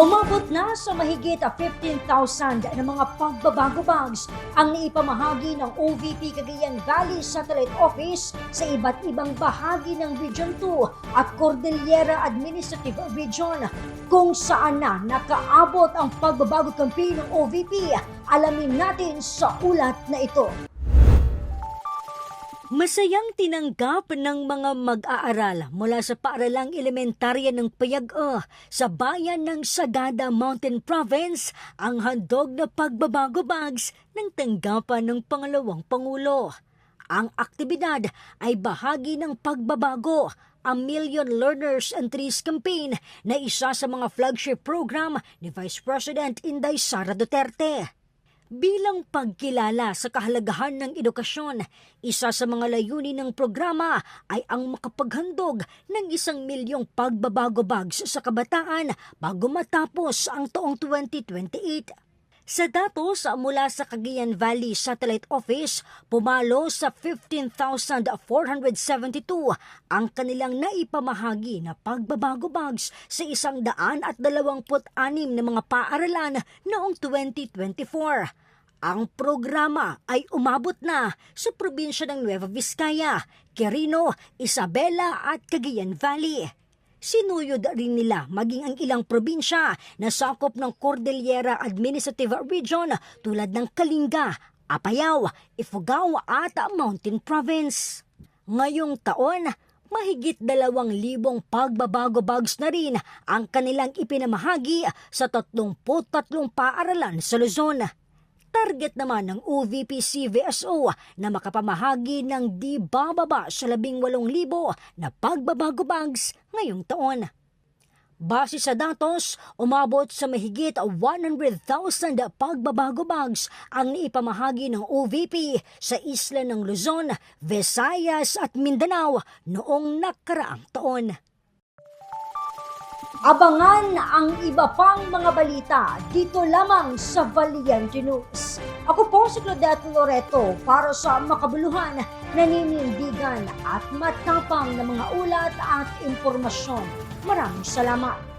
Umabot na sa mahigit 15,000 na mga pagbabago bags ang naipamahagi ng OVP Cagayan Valley Satellite Office sa iba't ibang bahagi ng Region 2 at Cordillera Administrative Region kung saan na nakaabot ang pagbabago campaign ng OVP. Alamin natin sa ulat na ito. Masayang tinanggap ng mga mag-aaral mula sa paaralang elementarya ng Payag-o sa bayan ng Sagada Mountain Province ang handog na pagbabago bags ng tanggapan ng pangalawang Pangulo. Ang aktibidad ay bahagi ng pagbabago ang Million Learners and Trees Campaign na isa sa mga flagship program ni Vice President Inday Sara Duterte. Bilang pagkilala sa kahalagahan ng edukasyon, isa sa mga layunin ng programa ay ang makapaghandog ng isang milyong pagbabago bags sa kabataan bago matapos ang taong 2028. Sa datos mula sa Cagayan Valley Satellite Office, pumalo sa 15,472 ang kanilang naipamahagi na pagbabago bags sa isang daan at dalawamput anim na mga paaralan noong 2024. Ang programa ay umabot na sa probinsya ng Nueva Vizcaya, Quirino, Isabela at Cagayan Valley. Sinuyod rin nila maging ang ilang probinsya na sakop ng Cordillera Administrative Region tulad ng Kalinga, Apayao, Ifugao at Mountain Province. Ngayong taon, mahigit dalawang libong pagbabago bags na rin ang kanilang ipinamahagi sa 33 paaralan sa Luzon. Target naman ng OVP CVSO na makapamahagi ng di bababa sa 18,000 na pagbabago bags ngayong taon. Base sa datos, umabot sa mahigit 100,000 pagbabago bags ang naipamahagi ng OVP sa isla ng Luzon, Visayas at Mindanao noong nakaraang taon. Abangan ang iba pang mga balita dito lamang sa Valiente News. Ako po si Claudette Loreto para sa makabuluhan, naninindigan at matapang na mga ulat at impormasyon. Maraming salamat.